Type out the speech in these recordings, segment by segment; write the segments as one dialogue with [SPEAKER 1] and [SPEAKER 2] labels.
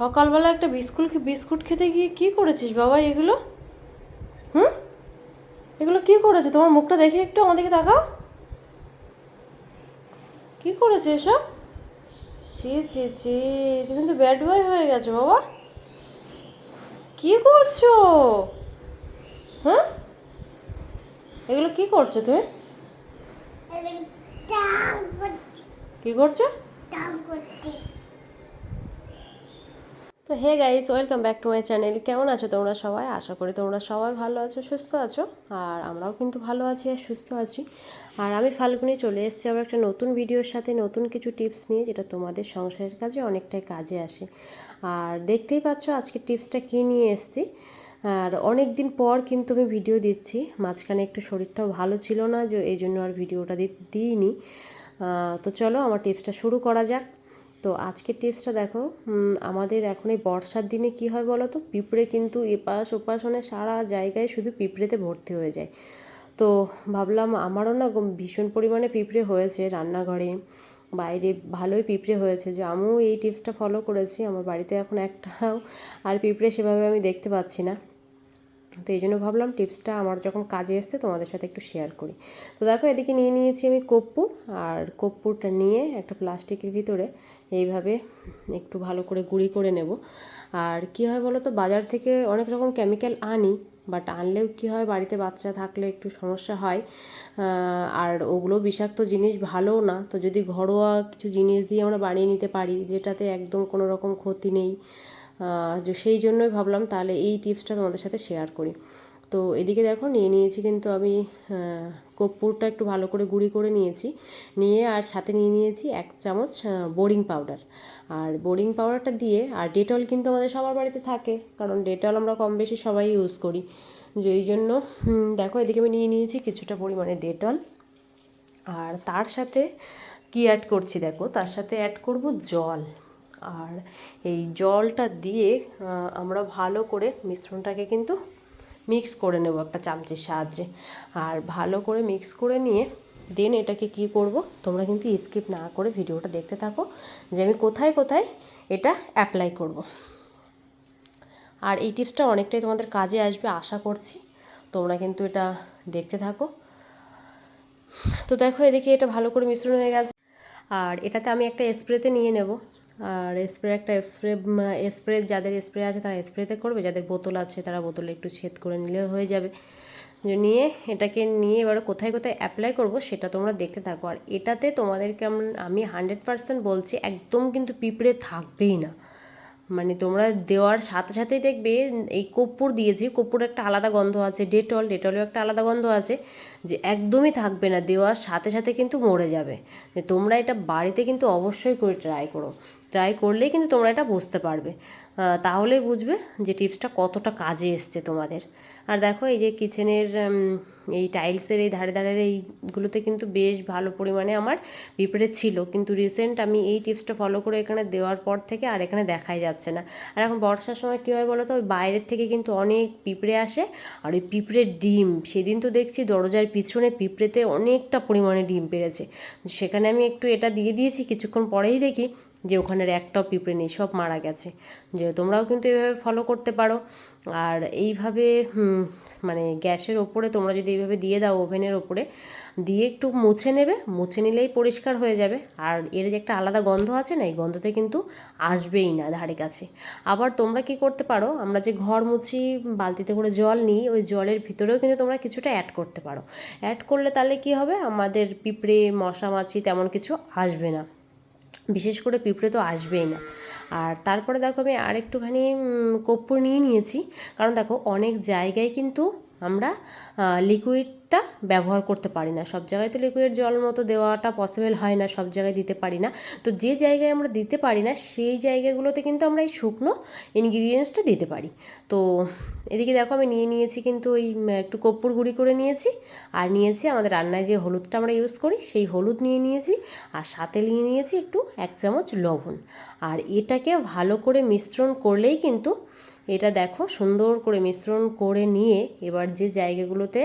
[SPEAKER 1] সকালবেলা একটা biscuit biscuit খেতে গিয়ে কি করেছিস বাবা এগুলো? হুম? এগুলো কি করেছ? তোমার মুখটা দেখে একটু আমাদেরকে তাকাও। কি করেছ এসব? চে চে চে তুমি কিন্তু ব্যাড বয় হয়ে গেছো বাবা। কি করছ? হ্যাঁ এগুলো কি করছ তুমি? কি করছ। তো hey guys, welcome back to my channel. কেমন আছো তোমরা সবাই? আশা করি তোমরা সবাই ভালো আছো, সুস্থ আছো, আর আমরাও কিন্তু ভালো আছি আর সুস্থ আছি। আর আমি ফাল্গুনি চলে এসেছি আবার একটা নতুন ভিডিওর সাথে, নতুন কিছু টিপস নিয়ে, যেটা তোমাদের সংসারের কাজে অনেকটাই কাজে আসে। আর দেখতেই পাচ্ছ আজকে টিপসটা কী নিয়ে এসেছি। আর অনেক দিন পর কিন্তু আমি ভিডিও দিচ্ছি, মাঝখানে একটু শরীরটাও ভালো ছিল না, যে এই জন্য আর ভিডিওটা দিইনি। তো চলো আমার টিপসটা শুরু করা যাক। তো আজকের টিপসটা দেখো আমাদের এখন এই বর্ষার দিনে কি হয় বলো তো? পিঁপড়ে কিন্তু এপাশ ওপাশ মানে সারা জায়গায় শুধু পিঁপড়েতে ভর্তি হয়ে যায়। তো ভাবলাম আমারও না ভীষণ পরিমাণে পিঁপড়ে হয়েছে রান্নাঘরে, বাইরে ভালোই পিঁপড়ে হয়েছে। যে আমিও এই টিপসটা ফলো করেছি, আমার বাড়িতে এখন একটাও, আর পিঁপড়ে সেভাবে আমি দেখতে পাচ্ছি না। তো এই জন্য ভাবলাম টিপসটা আমার যখন কাজে এসছে তোমাদের সাথে একটু শেয়ার করি। তো দেখো এদিকে নিয়ে নিয়েছি আমি কর্পূর আর কর্পূরটা নিয়ে একটা প্লাস্টিকের ভিতরে এইভাবে একটু ভালো করে গুঁড়ি করে নেব। আর কি হয় বলো তো বাজার থেকে অনেক রকম কেমিক্যাল আনি বাট আনলেও কী হয় বাড়িতে বাচ্চা থাকলে একটু সমস্যা হয়। আর ওগুলো বিষাক্ত জিনিস ভালোও না, তো যদি ঘরোয়া কিছু জিনিস দিয়ে আমরা বানিয়ে নিতে পারি, যেটাতে একদম কোনো রকম ক্ষতি নেই। সেই জন্যই ভাবলাম তাহলে এই টিপসটা তোমাদের সাথে শেয়ার করি। তো এদিকে দেখো, নিয়ে নিয়েছি কিন্তু আমি কর্পূরটা একটু ভালো করে গুঁড়ি করে নিয়েছি। নিয়ে আর সাথে নিয়ে নিয়েছি এক চামচ বোরিং পাউডার আর বোরিং পাউডারটা দিয়ে, আর ডেটল কিন্তু আমাদের সবার বাড়িতে থাকে, কারণ ডেটল আমরা কম বেশি সবাই ইউজ করি। যে এই জন্য দেখো এদিকে আমি নিয়ে নিয়েছি কিছুটা পরিমাণে ডেটল আর তার সাথে কি অ্যাড করছি দেখো, তার সাথে অ্যাড করব জল। আর এই জলটা দিয়ে আমরা ভালো করে মিশ্রণটাকে কিন্তু মিক্স করে নেব একটা চামচের সাহায্যে। আর ভালো করে মিক্স করে নিয়ে দেন এটাকে কি করব, তোমরা কিন্তু স্কিপ না করে ভিডিওটা দেখতে থাকো যে আমি কোথায় কোথায় এটা অ্যাপ্লাই করব। আর এই টিপসটা অনেকটাই তোমাদের কাজে আসবে, আশা করছি। তোমরা কিন্তু এটা দেখতে থাকো। তো দেখো এদিকে এটা ভালো করে মিশ্রণ হয়ে গেছে। আর এটাতে আমি একটা স্প্রেতে নিয়ে নেব। আর স্প্রে, একটা স্প্রে স্প্রে, যাদের স্প্রে আছে তারা স্প্রেতে করবে, যাদের বোতল আছে তারা বোতলে একটু ছেদ করে নিলে হয়ে যাবে। নিয়ে এটাকে নিয়ে এবার কোথায় কোথায় অ্যাপ্লাই করব সেটা তোমরা দেখতে থাকো। আর এটাতে তোমাদেরকে আমি হান্ড্রেড পারসেন্ট বলছি একদম কিন্তু পিঁপড়ে থাকবেই না। মানে তোমরা দেওয়ার সাথে সাথেই দেখবে এই কর্পূর দিয়েছি কর্পূর একটা আলাদা গন্ধ আছে, ডেটল ডেটলেও একটা আলাদা গন্ধ আছে যে একদমই থাকবে না, দেওয়ার সাথে সাথে কিন্তু মরে যাবে। তোমরা এটা বাড়িতে কিন্তু অবশ্যই করে ট্রাই করো। ট্রাই করলেই কিন্তু তোমরা এটা বুঝতে পারবে। তাহলেই বুঝবে যে টিপসটা কতটা কাজে এসছে তোমাদের। আর দেখো এই যে কিচেনের এই টাইলসের এই ধারে ধারের এইগুলোতে কিন্তু বেশ ভালো পরিমাণে আমার পিঁপড়ে ছিল। কিন্তু রিসেন্ট আমি এই টিপসটা ফলো করে এখানে দেওয়ার পর থেকে আর এখানে দেখাই যাচ্ছে না। আর এখন বর্ষার সময় কী হয় বলো তো, ওই বাইরের থেকে কিন্তু অনেক পিঁপড়ে আসে আর ওই পিঁপড়ের ডিম, সেদিন তো দেখছি দরজার পিছনে পিঁপড়েতে অনেকটা পরিমাণে ডিম পেরেছে। সেখানে আমি একটু এটা দিয়ে দিয়েছি, কিছুক্ষণ পরেই দেখি যে ওখানের একটাও পিঁপড়ে নেই সব মারা গেছে। যে তোমরাও কিন্তু এভাবে ফলো করতে পারো। আর এইভাবে মানে গ্যাসের ওপরে তোমরা যদি এইভাবে দিয়ে দাও, ওভেনের ওপরে, দিয়ে একটু মুছে নেবে, মুছে নিলেই পরিষ্কার হয়ে যাবে। আর এর যে একটা আলাদা গন্ধ আছে না, এই গন্ধতে কিন্তু আসবেই না ধারে কাছে। আবার তোমরা কি করতে পারো, আমরা যে ঘর মুছি, বালতিতে করে জল নিই, ওই জলের ভিতরেও কিন্তু তোমরা কিছুটা অ্যাড করতে পারো। অ্যাড করলে তাহলে কি হবে? আমাদের পিঁপড়ে, মশা, মাছি তেমন কিছু আসবে না। বিশেষ করে পিঁপড়ে তো আসবেই না। আর তারপরে দেখো আমি আর একটুখানি কর্পূর নিয়ে নিয়েছি। কারণ দেখো অনেক জায়গায় কিন্তু আমরা লিকুইডটা ব্যবহার করতে পারি না। সব জায়গায় তো লিকুইড জল মতো দেওয়াটা পসিবল হয় না, সব জায়গায় দিতে পারি না। তো যে জায়গায় আমরা দিতে পারি না, সেই জায়গাগুলোতে কিন্তু আমরা এই শুকনো ইনগ্রিডিয়েন্টসটা দিতে পারি। তো এদিকে দেখো আমি নিয়ে নিয়েছি কিন্তু ওই একটু কর্পূর গুঁড়ি করে নিয়েছি। আর নিয়েছি আমাদের রান্নায় যে হলুদটা আমরা ইউজ করি, সেই হলুদ নিয়ে নিয়েছি। আর সাথে নিয়ে নিয়েছি একটু এক চামচ লবণ। আর এটাকে ভালো করে মিশ্রণ করলেই কিন্তু এটা দেখো সুন্দর করে মিশ্রণ করে নিয়ে এবার যে জায়গাগুলোতে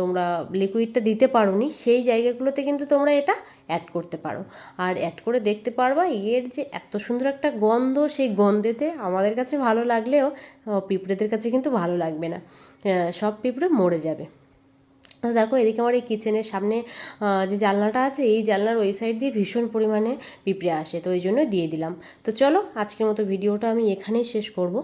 [SPEAKER 1] তোমরা লিকুইডটা দিতে পারো নি সেই জায়গাগুলোতে কিন্তু তোমরা এটা অ্যাড করতে পারো। আর অ্যাড করে দেখতে পারবা, এর যে এত সুন্দর একটা গন্ধ, সেই গন্ধেতে আমাদের কাছে ভালো লাগলেও পিঁপড়েদের কাছে কিন্তু ভালো লাগবে না। সব পিঁপড়ে মরে যাবে। তো দেখো এদিকে আমার এই কিচেনের সামনে যে জানলাটা আছে, এই জানলার ওই সাইড দিয়ে ভীষণ পরিমাণে পিঁপড়ে আসে, তো ওই জন্য দিয়ে দিলাম। তো চলো, আজকের মতো ভিডিওটা আমি এখানেই শেষ করব।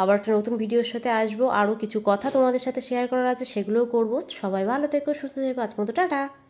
[SPEAKER 1] আবার একটা নতুন ভিডিওর সাথে আসব, আরও কিছু কথা তোমাদের সাথে শেয়ার করার আছে, সেগুলোও করব। সবাই ভালো থেকো, সুস্থ থেকো, আজকের মতো টাটা।